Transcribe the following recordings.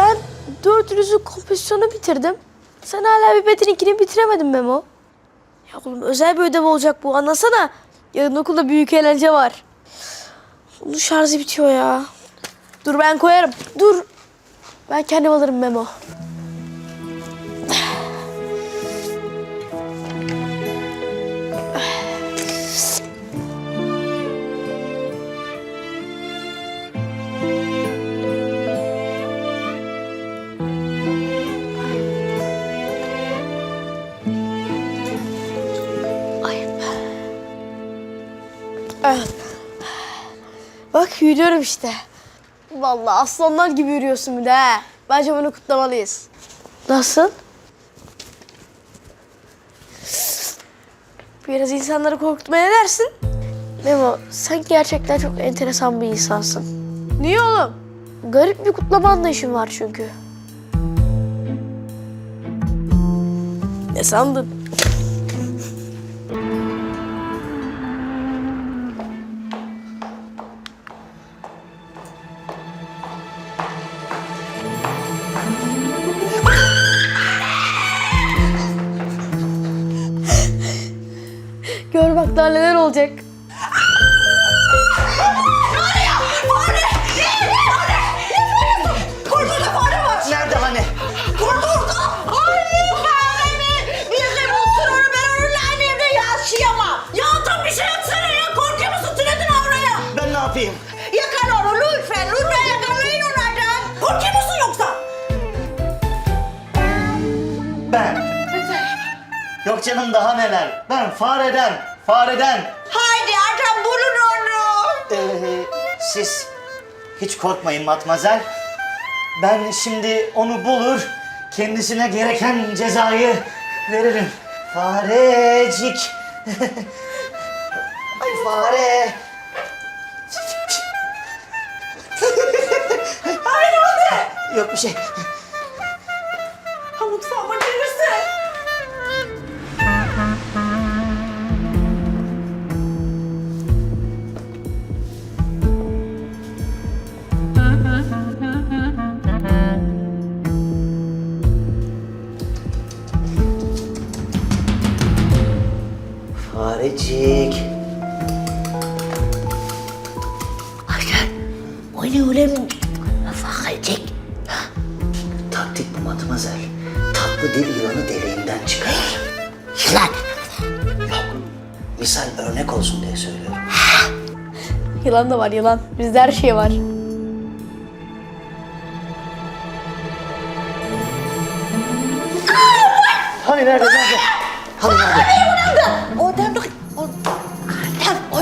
Ben dördünüzün kompozisyonu bitirdim. Sen hala bir Betty'ninkini bitiremedin Memo. Ya oğlum özel bir ödev olacak bu anlasana. Yarın okulda büyük eğlence var. Bunun şarjı bitiyor ya. Dur ben koyarım. Dur. Ben kendim alırım Memo. Evet. Bak yürüyorum işte. Vallahi aslanlar gibi yürüyorsun bir de he. Bence bunu kutlamalıyız. Nasıl? Biraz insanları korkutmaya ne dersin? Memo sen gerçekten çok enteresan bir insansın. Niye oğlum? Garip bir kutlama anlayışın var çünkü. Ne sandın? Daha neler olacak. Kurtuldu fare var. Nerede hani? Kurtuldu. Ay fare mi? Bizim oturur ben onunla aynı evde yaşayamam. Ya tam bir şey yapsana ya. Korkuyor musun? Tünedin oraya. Ben ne yapayım? Yakala onu lütfen. Lütfen yakalayın onu adam. Korkuyor musun yoksa? Ben. Yok canım daha neler. Ben fareden, fareden. Haydi adam bulun onu. Ee, siz hiç korkmayın matmazel. Ben şimdi onu bulur, kendisine gereken cezayı veririm. Farecik. Ay fare. Ay ne oldu? Yok bir şey. Ha mutfağıma gelirse. Farecik. Ayşe. O ne öyle? Farecik. Taktik bu matmazel. Tatlı dil yılanı deliğinden çıkarır. Yılan. Misal örnek olsun diye söylüyorum. Yılan da var yılan. Bizde her şey var. Hani nerede nerede? Hani nerede? O-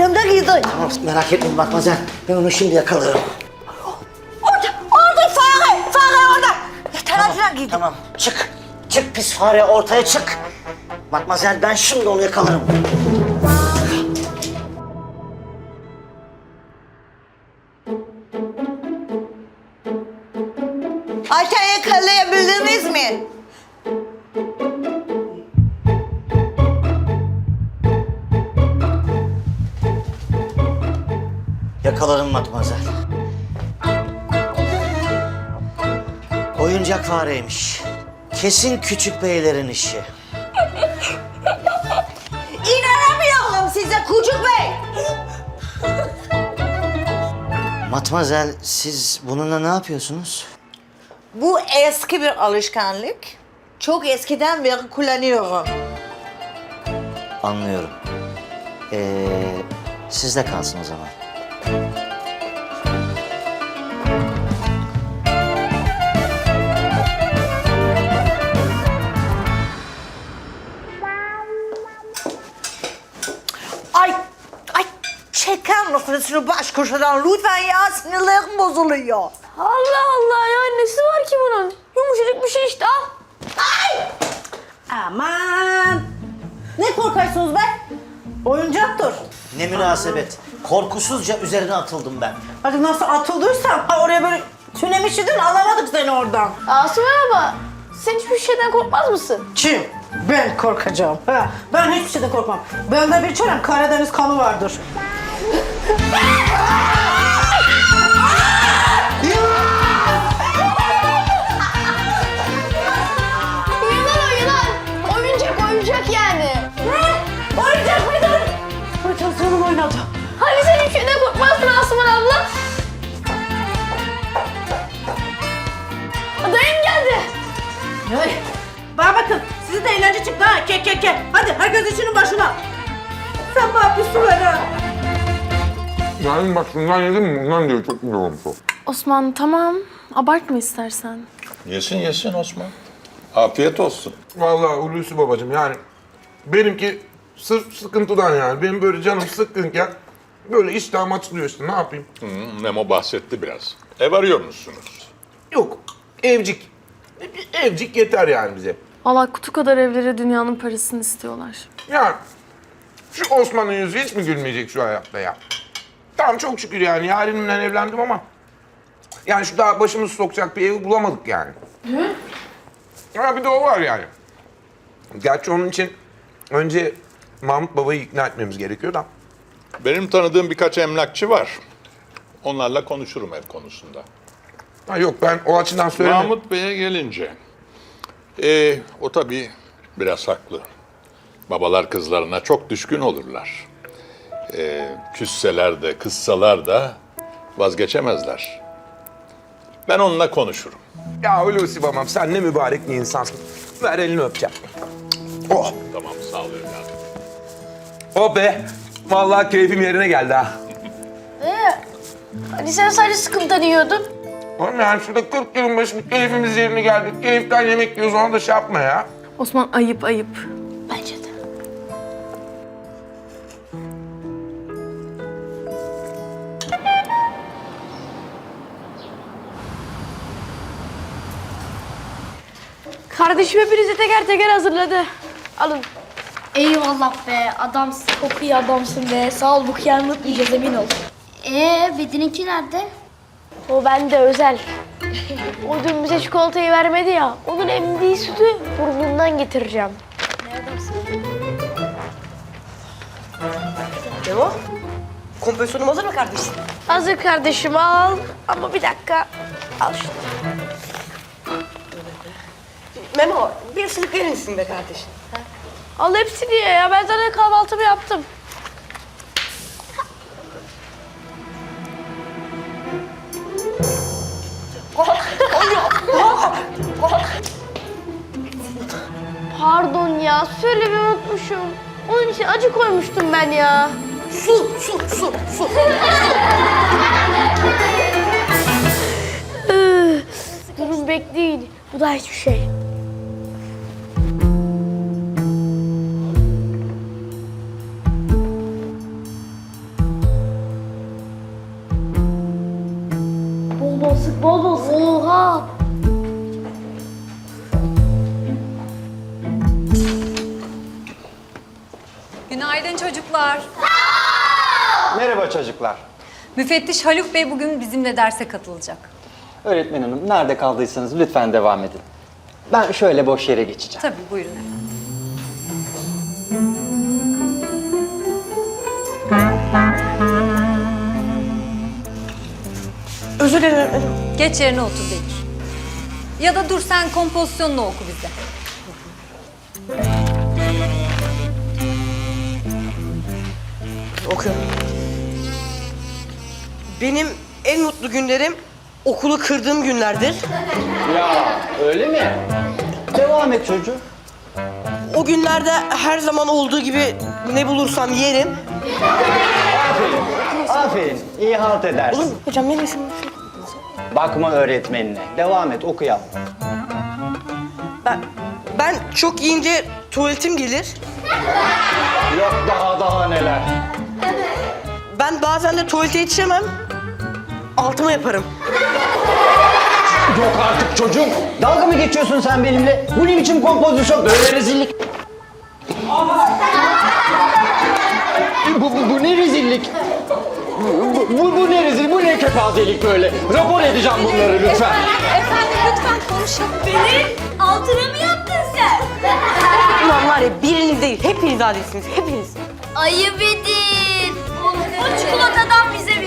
Odamda gizli. Tamam merak etmeyin matmazel. Ben onu şimdi yakalarım. Orada, orada fare. Fare orada. Tarafına gidin. Tamam çık. Çık pis fare ortaya çık. Matmazel ben şimdi onu yakalarım. Yakalarım matmazel. Oyuncak fareymiş. Kesin küçük beylerin işi. İnanamıyorum size Kucuk Bey. Matmazel siz bununla ne yapıyorsunuz? Bu eski bir alışkanlık. Çok eskiden beri kullanıyorum. Anlıyorum. Ee, sizde kalsın o zaman. Şunu baş köşeden lütfen ya sinirlerim bozuluyor. Allah Allah ya nesi var ki bunun? Yumuşacık bir şey işte al. Aman. Ne korkarsınız be? Oyuncaktır. Ne münasebet. Korkusuzca üzerine atıldım ben. Hadi nasıl atıldıysan ha oraya böyle tünemişidin alamadık seni oradan. Asuman abla sen hiçbir şeyden korkmaz mısın? Kim? Ben korkacağım. Ha, ben hiçbir şeyden korkmam. Bende bir çorem Karadeniz kanı vardır. Uyanan uyanan. Oyuncak oyuncak yani. Ne? Oyuncak mı dur? Rotasyonumu oynadı. Hani sen hiçbir şeyden korkmazdın Asuman abla? Geldi. Hey. Bana bakın sizi de eğlence çıktı ha. Ke ke ke. Hadi herkes işinin başına. Sen ne yapıyorsun öyle? Yani bak şundan yedim mi? Bundan diyor çok güzel olmuş o. Osman tamam. Abartma istersen. Yesin yesin Osman. Afiyet olsun. Vallahi Hulusi babacığım yani benimki sırf sıkıntıdan yani. Benim böyle canım sıkkınken böyle iştahım açılıyor işte ne yapayım? Hı, Memo bahsetti biraz. Ev arıyor musunuz? Yok evcik. Bir Evcik yeter yani bize. Valla kutu kadar evlere dünyanın parasını istiyorlar. Yani şu Osman'ın yüzü hiç mi gülmeyecek şu hayatta ya? Tamam çok şükür yani yarenimle evlendim ama yani şu daha başımızı sokacak bir evi bulamadık yani. Ha bir de o var yani. Gerçi onun için önce Mahmut babayı ikna etmemiz gerekiyor da. Benim tanıdığım birkaç emlakçı var. Onlarla konuşurum ev konusunda. Ha yok ben o açıdan söylemedim. Mahmut Bey'e gelince, ee, o tabii biraz haklı. Babalar kızlarına çok düşkün olurlar. Ee, küsseler de, kızsalar da vazgeçemezler. Ben onunla konuşurum. Ya Hulusi babam sen ne mübarek bir insansın. Ver elini öpeceğim. Oh, Tamam, sağ ol evladım. oh be. Vallahi keyfim yerine geldi ha. Ee, hani sen sadece sıkıntıdan yiyordun. Oğlum yani şurada 40 yılın başında keyfimiz yerine geldik. Keyiften yemek yiyoruz ona da şey yapma ya. Osman ayıp ayıp. Kardeşim hepinizi teker teker hazırladı. Alın. Eyvallah be adamsın. Çok iyi adamsın be. Sağ ol bu kıyamı unutmayacağız emin ol. Ee Bedin'inki nerede? O bende özel. o dün bize çikolatayı vermedi ya. Onun emdiği sütü burnundan getireceğim. Memo, kompozisyonum hazır mı kardeşim? Hazır kardeşim al. Ama bir dakika. Al şunu. Memo, bir ısırık verir misin be kardeşim? Al hepsini ye ya. Ben zaten kahvaltımı yaptım. Pardon ya. Söylemeyi unutmuşum. Onun için acı koymuştum ben ya. Su, su, su, su. Durun bekleyin. Bu da hiçbir şey. Günaydın çocuklar. Merhaba çocuklar. Müfettiş Haluk Bey bugün bizimle derse katılacak. Öğretmen hanım nerede kaldıysanız lütfen devam edin. Ben şöyle boş yere geçeceğim. Tabii buyurun efendim. Özür dilerim. Geç yerine otur Bekir. Ya da dur sen kompozisyonunu oku bize. Okuyorum. Benim en mutlu günlerim okulu kırdığım günlerdir. Ya öyle mi? Devam et çocuğum. O günlerde her zaman olduğu gibi ne bulursam yerim. Aferin. iyi halt edersin. Oğlum hocam ne misin? Bakma öğretmenine. Devam et oku yavrum. Ben, ben çok yiyince tuvaletim gelir. Yok daha daha neler. Ben bazen de tuvalete yetişemem. Altıma yaparım. Yok artık çocuğum. Dalga mı geçiyorsun sen benimle? Bu ne biçim kompozisyon? Böyle rezillik. bu, bu, bu ne rezillik? Bu, bu, bu ne rezil, bu ne kepazelik böyle? Rapor edeceğim bunları lütfen. Efendim lütfen konuşalım. Benim altına mı yaptın sen? Ulan var ya biriniz değil, hepiniz adilsiniz, hepiniz. Ayıp edin. O çikolatadan bize